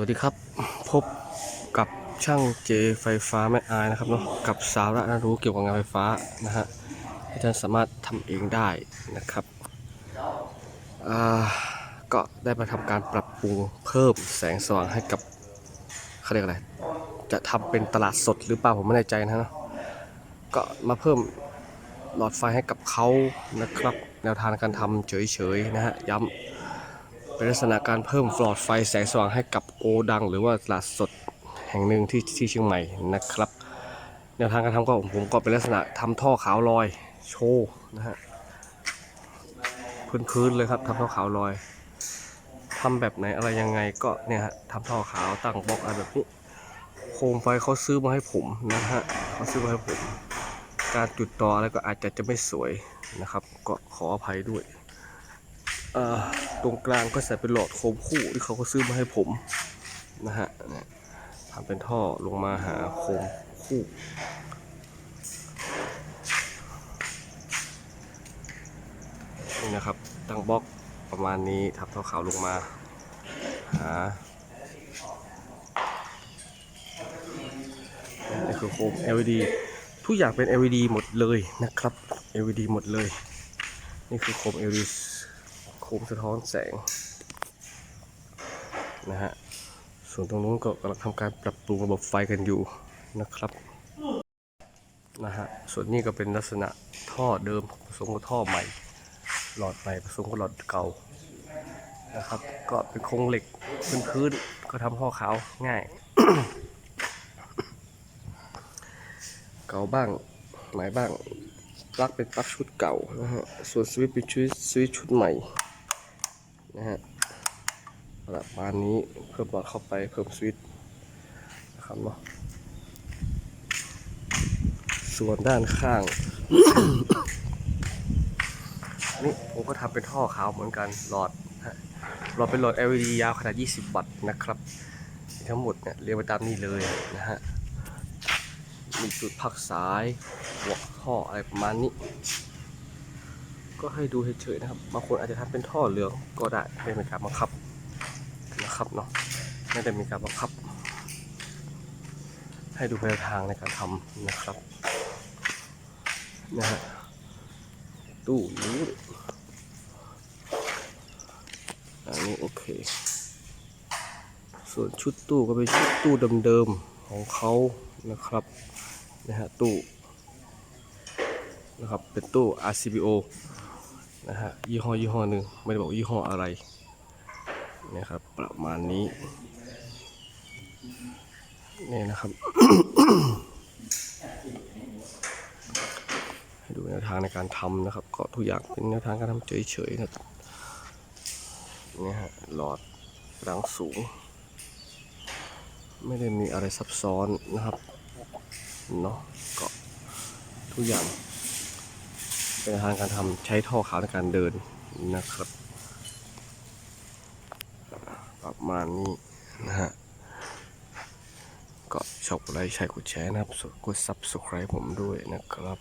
วัสดีครับ พบกับช่างเจไฟฟ้าแม่อายนะครับเนาะกับสาระน่ารู้เกี่ยวกับงานไฟฟ้านะฮะที่ท่านสามารถทำเองได้นะครับก็ได้มาทำการปรับปรุงเพิ่มแสงสว่างให้กับเขาเรียกอะไร จะทำเป็นตลาดสดหรือเปล่าผมไม่แน่ใจนะเนาะก็มาเพิ่มหลอดไฟให้กับเขานะครับ แนวทางการทำเฉยๆนะฮะย้ำ เป็นลักษณะการเพิ่มหลอดไฟแสงสว่างให้กับโกดัง หรือว่าตลาดสดแห่งหนึ่งที่ที่เชียงใหม่นะครับ แนวทางการทำก็ผมก็เป็นลักษณะทำท่อขาวลอยโชว์นะฮะพื้นๆเลยครับทำท่อขาวลอยทำแบบไหนอะไรยังไงก็เนี่ยฮะทำท่อขาวตั้งบล็อกอะไรแบบนี้โคมไฟเขาซื้อมาให้ผมนะฮะเขาซื้อมาให้ผม การจุดต่ออะไรก็อาจจะจะไม่สวยนะครับ ก็ขออภัยด้วย ตรงกลางก็ใส่เป็นหลอดโคมคู่ที่เขาก็ซื้อมาให้ผมนะฮะทำเป็นท่อลงมาหาโคมคู่นี่นะครับตั้งบล็อกประมาณนี้ทับท่อขาวลงมาหานี่คือโคม LED ทุกอย่างเป็น LED หมดเลยนะครับ LED หมดเลย นี่คือโคม LED คมสะท้อนแสงนะฮะ ส่วนตรงนู้นก็กำลังทำการปรับปรุงระบบไฟกันอยู่นะครับนะฮะ ส่วนนี้ก็เป็นลักษณะท่อเดิมผสมกับท่อใหม่ หลอดใหม่ผสมกับหลอดเก่านะครับ ก็เป็นโครงเหล็กพื้นพื้นๆก็ทำท่อขาวง่าย เก่าบ้างใหม่บ้างปลั๊กเป็นปลั๊กชุดเก่านะฮะ ส่วนสวิตช์เป็นชุดสวิตช์ชุดใหม่ นะฮะประมาณนี้เพิ่มหลอดเข้าไปเพิ่มสวิตช์นะครับเนาะส่วนด้านข้างนี่ผมก็ทำเป็นท่อขาวเหมือนกันหลอดหลอดเป็นหลอด LED ยาวขนาด 20 วัตต์นะครับ ทั้งหมดเนี่ยเรียงไปตามนี้เลยนะฮะมีจุดพักสายหัวท่ออะไรประมาณนี้ ก็ให้ดูเฉยๆนะครับ บางคนอาจจะทำเป็นท่อเหลืองก็ได้ไม่เป็นการบังคับนะครับเนาะไม่ได้มีการบังคับ ให้ดูแนวทางในการทำนะครับนะฮะตู้นี้อันนี้โอเค ส่วนชุดตู้ก็เป็นชุดตู้เดิมๆของเขานะครับนะฮะตู้นะครับเป็นตู้ RCBO นะฮะยี่ห้อยี่ห้อหนึ่งไม่ได้บอกยี่ห้ออะไรนะครับประมาณนี้นี่นะครับให้ดูแนวทางในการทำนะครับ ก็ทุกอย่างเป็นแนวทางการทำเฉยๆนะครับนี่ฮะหลอดรังสูง ไม่ได้มีอะไรซับซ้อนนะครับเนาะก็ทุกอย่าง เป็นทางการทำใช้ท่อขาวในการเดินนะครับ ประมาณนี้นะฮะก็ชอบไลค์ใช้กดแชร์นะครับกด subscribe ผมด้วยนะครับ